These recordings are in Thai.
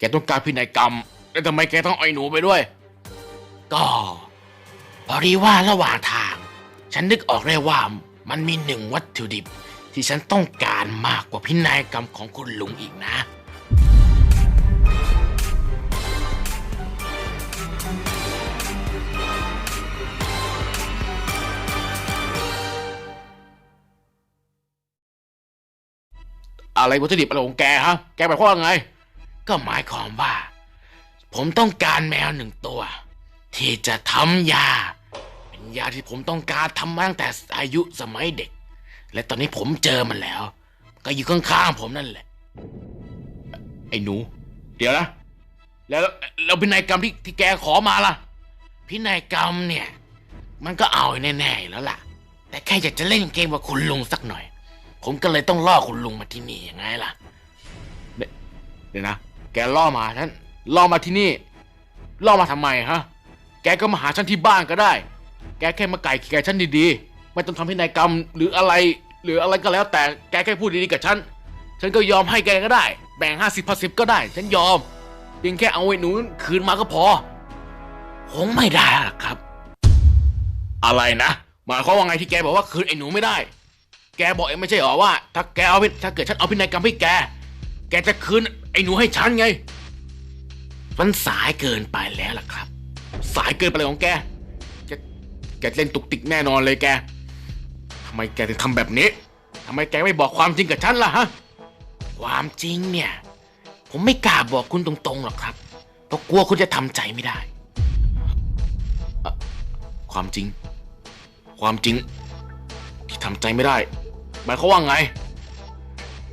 แกต้องการพินัยกรรม แล้วทำไมแกต้องเอาไอ้หนูไปด้วย ก็พอดีว่าระหว่างทาง ฉันนึกออกได้ว่ามันมีหนึ่งวัตถุดิบ ที่ฉันต้องการมากกว่าพินัยกรรมของคุณลุงอีกนะ อะไรวัตถุดิบอะไรของแกฮะ แกหมายความว่าไง ก็หมายความว่า ผมต้องการแมวหนึ่งตัว ที่จะทำยา เป็นยาที่ผมต้องการทำมาตั้งแต่อายุสมัยเด็ก และตอนนี้ผมเจอมันแล้ว ก็อยู่ข้างๆผมนั่นแหละ ไอ้หนู เดี๋ยวนะ แล้วแล้วพินัยกรรมที่ที่แกขอมาล่ะ พินัยกรรมเนี่ย มันก็เอาแน่ๆแล้วล่ะ แต่แค่อยากจะเล่นเกมกับคุณลุงสักหน่อย ผมก็เลยต้องล่อคุณลุงมาที่นี่ยังไงล่ะ เดเดี๋ยวนะ แกล่อมาฉันล่อมาที่นี่ล่อมาทำไมฮะ แกก็มาหาฉันที่บ้านก็ได้ แกแค่มาไก่เกลี่ยฉันดีๆ ไม่ต้องทำพินัยกรรมหรืออะไร หรืออะไรก็แล้วแต่ แกแค่พูดดีๆกับฉัน ฉันก็ยอมให้แกก็ได้ แบ่งห้าสิบพันสิบก็ได้ ฉันยอม เพียงแค่เอาไอ้หนูคืนมาก็พอ คงไม่ได้หรอกครับ อะไรนะ หมายความว่าไงที่แกบอกว่าคืนไอ้หนูไม่ได้ แกบอกเองไม่ใช่เหรอว่า ถ้าแกเอาถ้าเกิดฉันเอาพินัยกรรมให้แก แกจะคืน ไอ้หนูให้ฉันไง มันสายเกินไปแล้วล่ะครับ สายเกินไปเลยของแก แกแกเล่นตุกติกแน่นอนเลยแกทำไมแกถึงทำแบบนี้ทำไมแกไม่บอกความจริงกับฉันล่ะฮะ ความจริงเนี่ย ผมไม่กล้าบอกคุณตรงๆหรอกครับ เพราะกลัวคุณจะทำใจไม่ได้ ความจริง ความจริง ที่ทำใจไม่ได้หมายความว่าไง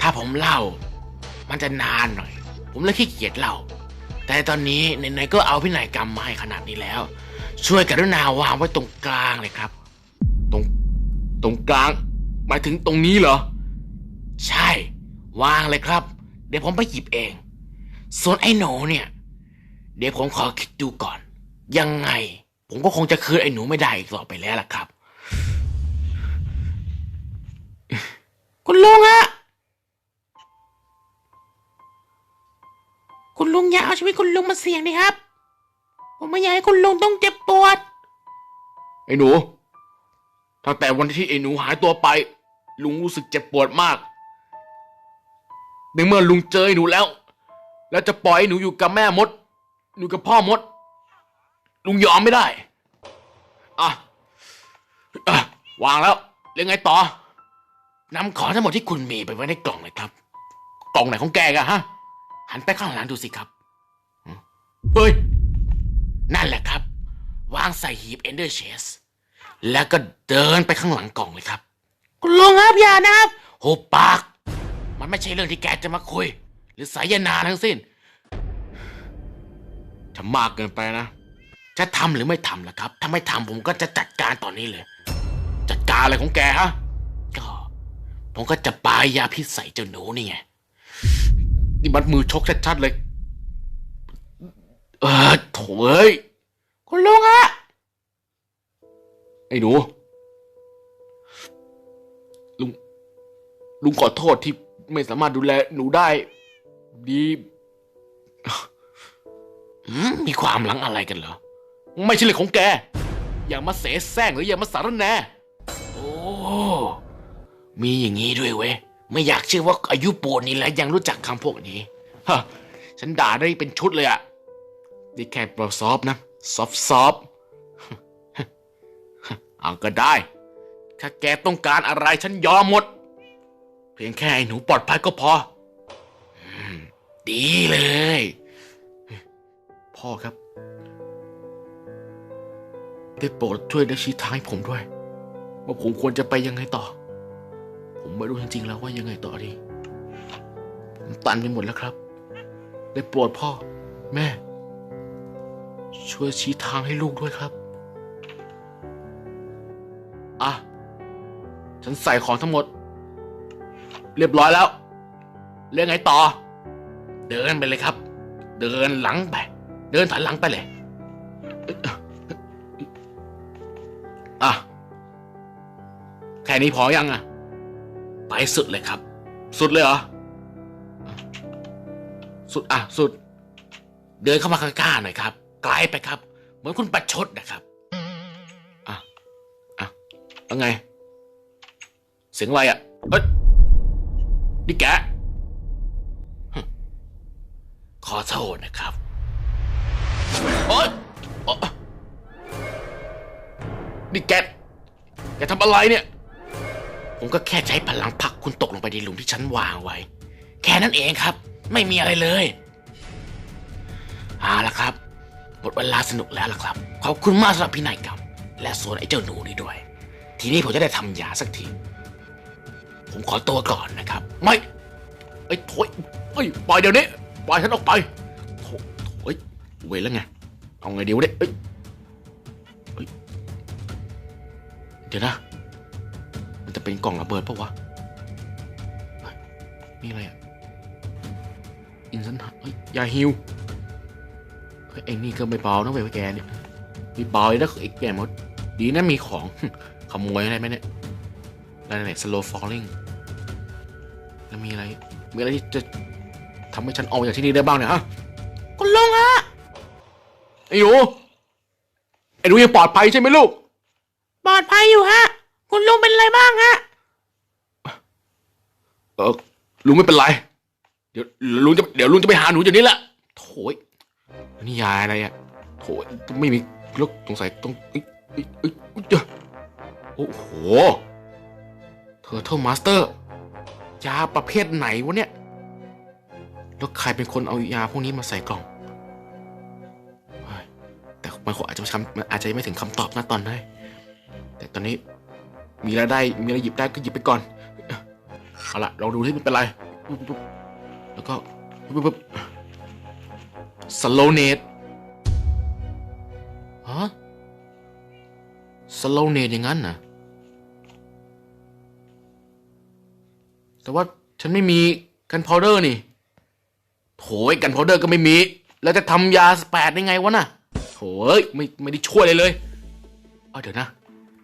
ถ้าผมเล่า มันจะนานหน่อย ผมเลยขี้เกียจเล่า แต่ตอนนี้ไหนๆก็เอาพินัยกรรมมาให้ขนาดนี้แล้ว ช่วยกรุณาวางไว้ตรงกลางเลยครับ ตรงตรงกลางหมายถึงตรงนี้เหรอ ใช่ วางเลยครับ เดี๋ยวผมไปหยิบเอง ส่วนไอ้หนูเนี่ย เดี๋ยวผมขอคิดดูก่อน ยังไง ผมก็คงจะคืนไอ้หนูไม่ได้อีกต่อไปแล้วล่ะครับ เอาชีวิตคุณลุงมาเสี่ยงดิครับ ผมไม่อยากให้คุณลุงต้องเจ็บปวด ไอ้หนู ตั้งแต่วันที่ไอ้หนูหายตัวไป ลุงรู้สึกเจ็บปวดมาก ในเมื่อลุงเจอไอ้หนูแล้ว แล้วจะปล่อยหหนูอยู่กับแม่มด อยู่กับพ่อมด ลุงยอมไม่ได้ อะอะวางแล้วเรื่องไงต่อนำของทั้งหมดที่คุณมีไปไว้ในกล่องเลยครับ กล่องไหนของแกกันฮะ หันไปข้างหลังดูสิครับ เฮ้ย นั่นแหละครับ วางใส่หีบเอนเดอร์เชส แล้วก็เดินไปข้างหลังกล่องเลยครับ คุณลุงครับอย่านะครับหุบปาก มันไม่ใช่เรื่องที่แกจะมาคุย หรือสายนาทั้งสิ้น จะมากเกินไปนะ จะทำหรือไม่ทำล่ะครับ ถ้าไม่ทำผมก็จะจัดการตอนนี้เลย จัดการอะไรของแกฮะ ก็ ผมก็จะปายยาพิษใส่เจ้าหนูนี่ไง นี่มันมือชกชัดๆเลย เออโถเอ้ยคุณลุงอะไอ้หนู ลุง ลุงขอโทษที่ไม่สามารถดูแลหนูได้ ดีมีความหลังอะไรกันเหรอ ไม่ใช่เรื่องของแก อย่ามาเสแสร้งหรืออย่ามาสารแหนโอ้มีอย่างนี้ด้วยเว้ย ไม่อยากเชื่อว่าอายุปูนนี้แล้วยังรู้จักคำพวกนี้ฮะฉันด่าได้เป็นชุดเลยอะ นี่แค่ปลซอฟนะ ซอฟซอฟเอาก็ได้ ถ้าแกต้องการอะไรฉันยอมหมด เพียงแค่ให้หนูปลอดภัยก็พอ ดีเลย พ่อครับ ได้โปรดช่วยได้ชี้ทางให้ผมด้วย ว่าผมควรจะไปยังไงต่อ ผมไม่รู้จริงๆแล้วว่ายังไงต่อดี ผมตันไปหมดแล้วครับ ได้โปรดพ่อ แม่ ช่วยชี้ทางให้ลูกด้วยครับ อะ ฉันใส่ของทั้งหมด เรียบร้อยแล้ว เรื่องไงต่อ เดินไปเลยครับ เดินหลังไป เดินถอยหลังไปเลย อะ แค่นี้พอยังอะ ไปสุดเลยครับ สุดเลยเหรอ สุดอะ สุด เดินเข้ามาข้างๆหน่อยครับ ไกลไปครับ เหมือนคุณประชดนะครับอะอะแล้วไง เสียงอะไรอะเอ้ยนี่แกขอโทษนะครับโอ๊ยโอ๊ยนี่แกแกทำอะไรเนี่ย ผมก็แค่ใช้พลังผลักคุณตกลงไปในหลุมที่ฉันวางไว้ แค่นั้นเองครับ ไม่มีอะไรเลยเอาละครับ หมดเวลาสนุกแล้วล่ะครับ ขอบคุณมากสำหรับพี่นายกรรมและส่วนไอ้เจ้าหนูนี่ด้วย ทีนี้ผมจะได้ทำยาสักที ผมขอตัวก่อนนะครับ ไม่ไอ้โถยเอ้ยปล่อยเดี๋ยวนี้ปล่อยฉันออกไปโถโถยเวรแล้วไงเอาไงดีวเนี่ยเอ้ยเอ้ยเดี๋ยวนะ มันจะเป็นกล่องระเบิดปะวะนี่อะไรอะอินสันหัเฮ้ยยาฮิว ไอ้นี่ก็ไม่เบานะเว้ยแกเนี่ยมีเบาเลยนะไอ้แกมดดีนะมีของ ขโมยอะไรไหมเนี่ยอะไรเนี่ย slow falling แล้วมีอะไร มีอะไรที่จะทำให้ฉันออกจากที่นี่ได้บ้างเนี่ยฮะคุณลุงฮะไอ้หนูไอ้หนูยังปลอดภัยใช่ไหมลูก ปลอดภัยอยู่ฮะ คุณลุงเป็นอะไรบ้างฮะ เออลุงไม่เป็นไร เดี๋ยวลุงจะเดี๋ยวลุงจะไปหาหนูเดี๋ยวนี้แหละโถย นี่ยาอะไรอะโถไม่มีแล้วสงสัยต้องเอ้ยเอ้ยเอ้ยเอ้ยเจ้โอ้โหเธอเท่ามาสเตอร์ยาประเภทไหนวะเนี่ย แล้วใครเป็นคนเอายาพวกนี้มาใส่กล่อง แต่มันคงอาจจะไม่คำมันอาจจะยังไม่ถึงคำตอบนะตอนนี้แต่ตอนนี้มีอะไรได้มีอะไรหยิบได้ก็หยิบไปก่อน เอาละลองดูที่มันเป็นไร แล้วก็ปุ๊บปุ๊บ สโลเนตฮะสโลเนตอย่างนั้นนะแต่ว่าฉันไม่มีกันพาวเดอร์นี่โถยกันพาวเดอร์ก็ไม่มี แล้วจะทำยาสแปดได้ไงวะน่ะโถยไม่ไม่ได้ช่วยเลยเลยเดี๋ยวนะ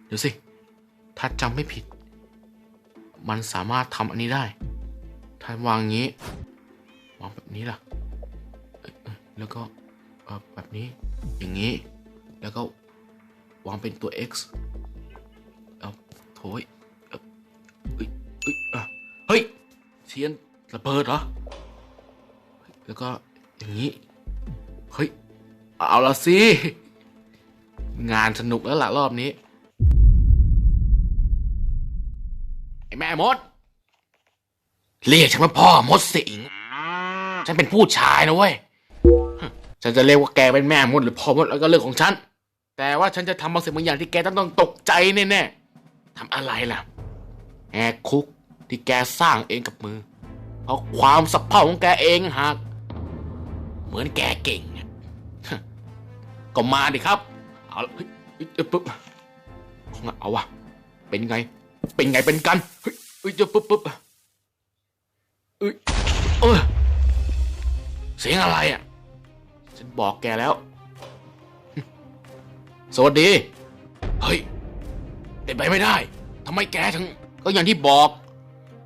เดี๋ยวสิ ถ้าจำไม่ผิด มันสามารถทำอันนี้ได้ถ้าวางงี้ วางแบบนี้ล่ะ แล้วก็แบบนี้อย่างนี้ แล้วก็วางเป็นตัว x เอาโถยเอ้ยเอ้ยเอ้ยอะเฮ้ยเทียนระเบิดเหรอ แล้วก็อย่างนี้ เฮ้ย เอาละสิ งานสนุกแล้วล่ะรอบนี้ ไอ้แม่มด เรียกฉันว่าพ่อมดสิง ฉันเป็นผู้ชายนะเว้ย ฉันจะเรียกว่าแกเป็นแม่มดหรือพ่อมดแล้วก็เรื่องของฉัน แต่ว่าฉันจะทำบางสิ่งบางอย่างที่แกต้องต้องตกใจแน่ๆทำอะไรล่ะแหกคุกที่แกสร้างเองกับมือ เพราะความสับเพร่าของแกเองหาก เหมือนแกเก่ง ก็มาดิครับ เอาละเฮ้ยเฮ้ยเอ้ยปุ๊บเอาวะเป็นไง เป็นไงเป็นกันเฮ้ยเฮ้ยเจะปุ๊บปุ๊บเอ้ยเออเสียงอะไรอะ ฉันบอกแกแล้ว สวัสดี เฮ้ยเป็นไปไม่ได้ทำไมแกถึง ก็อย่างที่บอก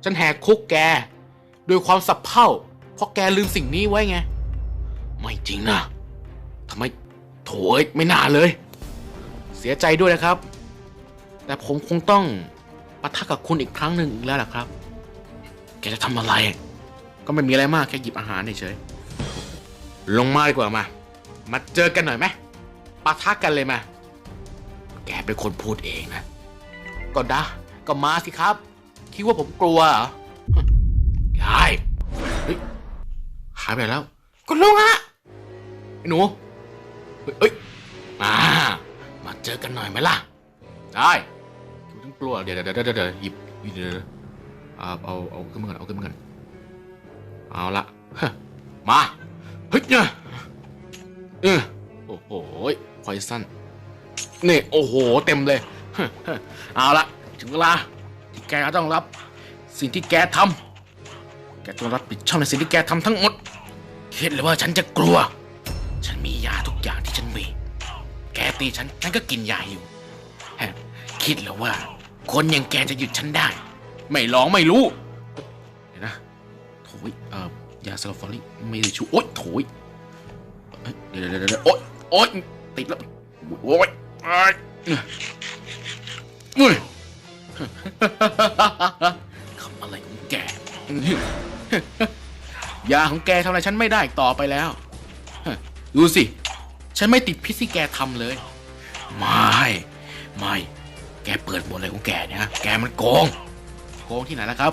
ฉันแหกคุกแกด้วยความสับเพร่าเพราะแกลืมสิ่งนี้ไว้ไง ไม่จริงนะทำไมโถยไม่น่าเลย เสียใจด้วยนะครับ แต่ผมคงต้องปะทะกับคุณอีกครั้งหนึ่งอีกแล้วล่ะครับ แกจะทำอะไร ก็ไม่มีอะไรมากแค่หยิบอาหารเฉยๆ ลงมาดีกว่ามา มาเจอกันหน่อยไหมปะทะกันเลยมา แกเป็นคนพูดเองนะ ก็ด้ก็มาสิครับ คิดว่าผมกลัวเหรอได้เฮ้ยหายไปแล้วคุณลุงฮะไอ้หนูเฮ้ยเอ้ย มา มาเจอกันหน่อยไหมล่ะ ได้คุณต้องกลัว เดี๋ยวเดี๋ยวเดี๋ยวเดี๋ยวหยิบเดี๋ยวเอาเอาเอาขึ้นมาก่อนเอาขึ้นมาก่อนเอาละมา เฮ้ยเนี่ยเออโอ้โหพอยสั้นนี่โอ้โห เต็มเลย เอาละถึงเวลาที่แกต้องรับ สิ่งที่แกทำแกต้องรับผิดชอบในสิ่งที่แกทำทั้งหมดคิดเลยว่าฉันจะกลัว ฉันมียาทุกอย่างที่ฉันมีแกตีฉันฉันก็กินยาอยู่คิดแล้วว่า คนอย่างแกจะหยุดฉันได้ ไม่ลองไม่รู้เดี๋ยวนะโถยเออ ยาสลาฟอรี่ไม่ได้ชูโอ๊ยโถยเอ้ยเดี๋ยวเดี๋ยวเดี๋ยวโอ๊ยโอ๊ยติดแล้วโอ๊ยโอ๊ยอุ้ยคำอะไรของแกยาของแกทำอะไรฉันไม่ได้อีกต่อไปแล้วดูสิ ฉันไม่ติดพิษที่แกทำเลย ไม่ ไม่ แกเปิดหมดเลยของแกเนี่ยแกมันโกง โกงที่ไหนล่ะครับ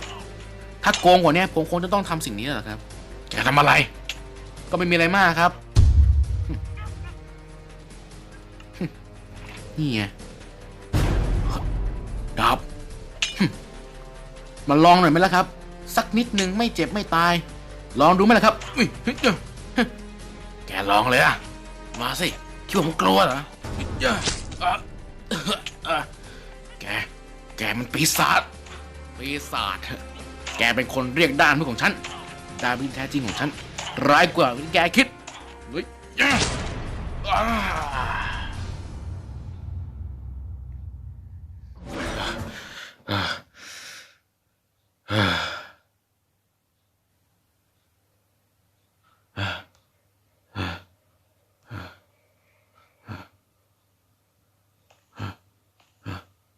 ถ้าโกงกว่านี้ผมคงจะต้องทำสิ่งนี้แหละครับ แกทำอะไร ก็ไม่มีอะไรมากครับ นี่ไงดับ มาลองหน่อยไหมล่ะครับ สักนิดนึงไม่เจ็บไม่ตาย ลองดูไหมล่ะครับอุ๊ยเฮ้ยเอ้ยเฮ้ยแกลองเลยอะมาสิคิดว่าผมกลัวเหรอเฮ้ยเอ้ยอะอะแก แกมันปีศาจ ปีศาจ แกเป็นคนเรียกด้านมือของฉัน ดานมือที่แท้จริงของฉัน ร้ายกว่าที่แกคิดเฮ้ย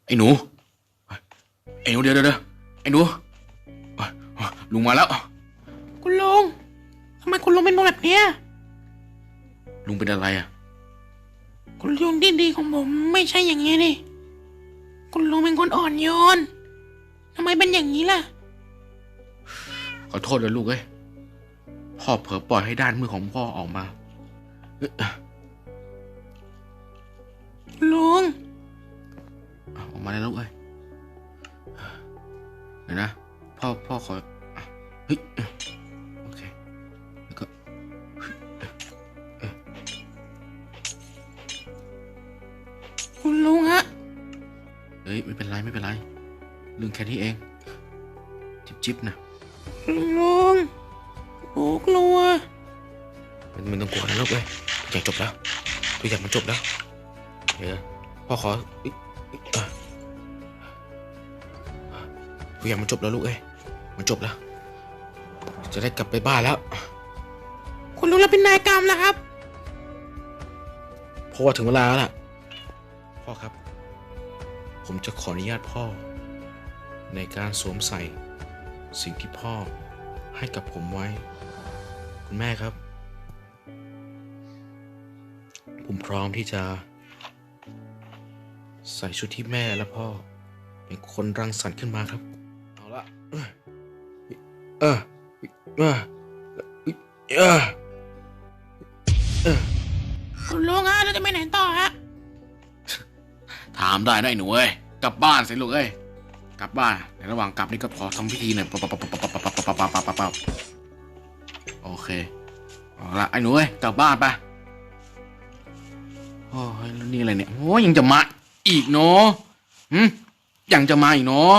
ไอ้หนู ไอ้หนูเดี๋ยวเดี๋ยวเดี๋ยวไอ้หนูลุงมาแล้ว คุณลุงทำไมคุณลุงเป็นคนแบบเนี้ยลุงเป็นอะไรอะ คุณลุงดีๆของผมไม่ใช่อย่างนี้นี่ คุณลุงเป็นคนอ่อนโยนทำไมเป็นอย่างนี้ล่ะ ขอโทษเลยลูกเอ้ย พ่อเผลอปล่อยให้ด้านมือของพ่อออกมาเอ้ยลุงเอาออกมาแล้วลูกเอ้ยเดี๋ยวนะ พ่อพ่อขออะเฮ้ย ค่นี้เอง จิบจิบๆนะลุงโอ้กลัว มันมันต้องกลัวนะลูกเอ้ยทุกอย่างจบแล้วทุกอย่างมันจบแล้วเดี๋ยวพ่อขอเอ้ยเอ้ยอะทุกอย่างมันจบแล้วลูกเอ้ยมันจบแล้ว จะได้กลับไปบ้านแล้ว คุณลุงเราเป็นนายกรรมแล้วครับเพราะว่าถึงเวลาแล้วล่ะ พ่อครับ ผมจะขออนุญาตพ่อ ในการสวมใส่ สิ่งที่พ่อให้กับผมไว้ คุณแม่ครับ ผมพร้อมที่จะ ใส่ชุดที่แม่และพ่อ เป็นคนรังสรรค์ขึ้นมาครับ เอาละเออเออเออเออเออคุณลุงฮะเราจะไปไหนต่อฮะ ถามได้นะไอ้หนูเอ้ย กลับบ้านสิลูกเอ้ย กลับบ้านในระหว่างกลับนี่ก็ขอทำพิธีหน่อยโอเคเอาละไอ้หนูเอ้ยกลับบ้านไปโอ้ยนี่อะไรเนี่ยโอ้ยยังจะมาอีกเนาะอืมยังจะมาอีกเนาะ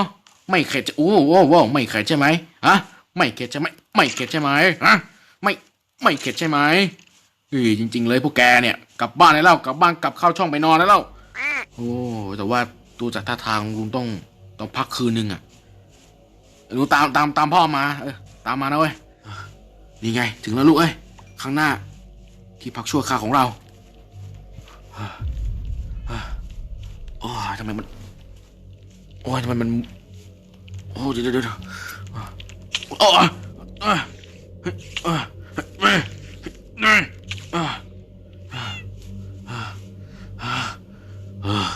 ไม่เข็ดจะโอ้โหไม่เข็ดใช่ไหมฮะไม่เข็ดใช่ไหมไม่เข็ดใช่ไหมฮะไม่ไม่เข็ดใช่ไหมอือจริง ๆ เลยพวกแกเนี่ยกลับบ้านได้แล้วกลับบ้านกลับเข้าช่องไปนอนได้แล้วโอ้แต่ว่าตัวจากท่าทางลุงต้อง ต้องพักคืนนึงอะลุงตามตามตามพ่อมาเออตามมานะเว้ยนี่ไง ถึงแล้วลูกเอ้ยข้างหน้า ที่พักชั่วคราวของเราโอ้ยทำไมมันโอ้ยทำไมมันโอ้เดี๋ยวเดี๋ยวเดี๋ยวโอ้ยเอ้ยเฮ้ยเอ้ยเฮ้ยเฮ้ยเอ้ยเอ้ยเอ้ย เออเออ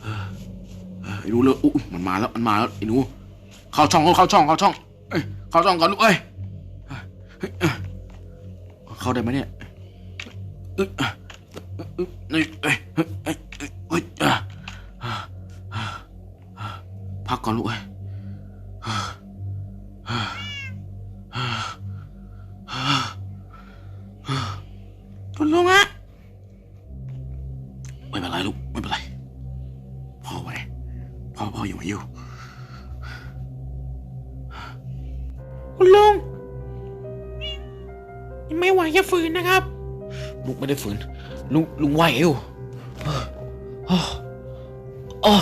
เออไอ้หนูเลยอุ๊ยมันมา แล้วมันมาแล้วไอ้หนูเข้าช่องเข้าช่องเข้าช่องเอ้ยเข้าช่องก่อนลูกเอ้ยเข้าได้ไหมเนี่ยเอ้ยเอ้ยเอ้ยเอ้ยพักก่อนลูกเอ้ย ไม่ได้ฝืนลุงลุงไหวอยู่โอ้โอ้